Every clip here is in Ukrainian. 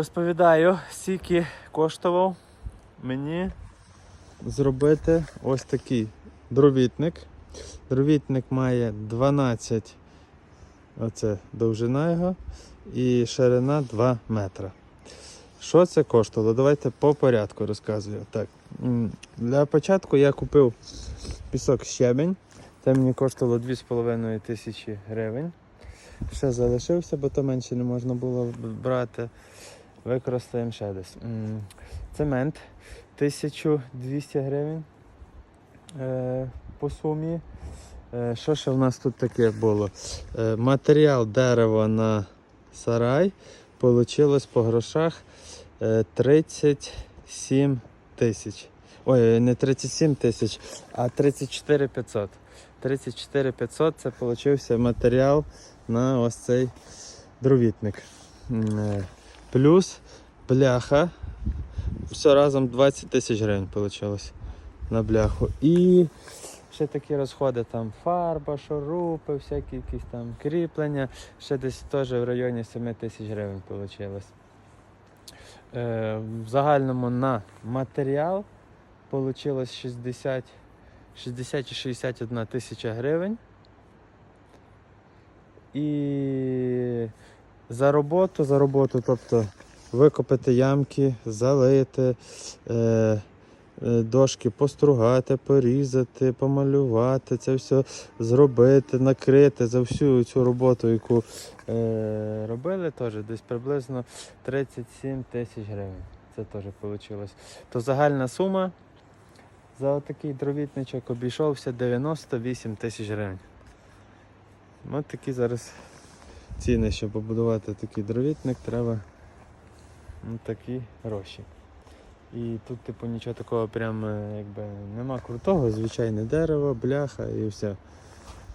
Розповідаю, скільки коштував мені зробити ось такий дровітник. Дровітник має 12, оце довжина його, і ширина 2 метра. Що це коштувало? Давайте по порядку розказую. Так, для початку я купив пісок щебень. Це мені коштувало 2,5 тисячі гривень. Ще залишився, бо то менше не можна було брати. Використаємо ще десь. Цемент 1200 гривень е, по сумі. Е, що ще в нас тут таке було? Е, матеріал дерева на сарай получилось по грошах е, 37 тисяч. Ой, не 37 тисяч, а 34 500. 34 500 це получився матеріал на ось цей дровітник. Плюс бляха. Все разом 20 тисяч гривень вийшло на бляху. І ще такі розходи, там фарба, шурупи, всякі якісь там кріплення. Ще десь теж в районі 7 тисяч гривень вийшло. Е, в загальному на матеріал вийшло 60, 60 чи 61 тисяча гривень. І за роботу, за роботу, тобто викопати ямки, залити, е, е, дошки постругати, порізати, помалювати, це все зробити, накрити за всю цю роботу, яку е, робили, теж десь приблизно 37 тисяч гривень. Це теж вийшло. То загальна сума за такий дровітничок обійшовся 98 тисяч гривень. Ось такі зараз ціни, щоб побудувати такий дровітник, треба ну, такі гроші. І тут, типу, нічого такого прям е, якби нема крутого, звичайне дерево, бляха і все.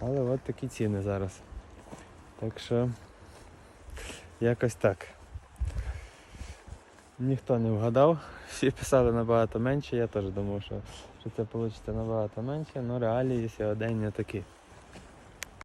Але от такі ціни зараз. Так що якось так. Ніхто не вгадав, всі писали набагато менше, я теж думав, що, що це вийде набагато менше, але реалії сьогодення такі.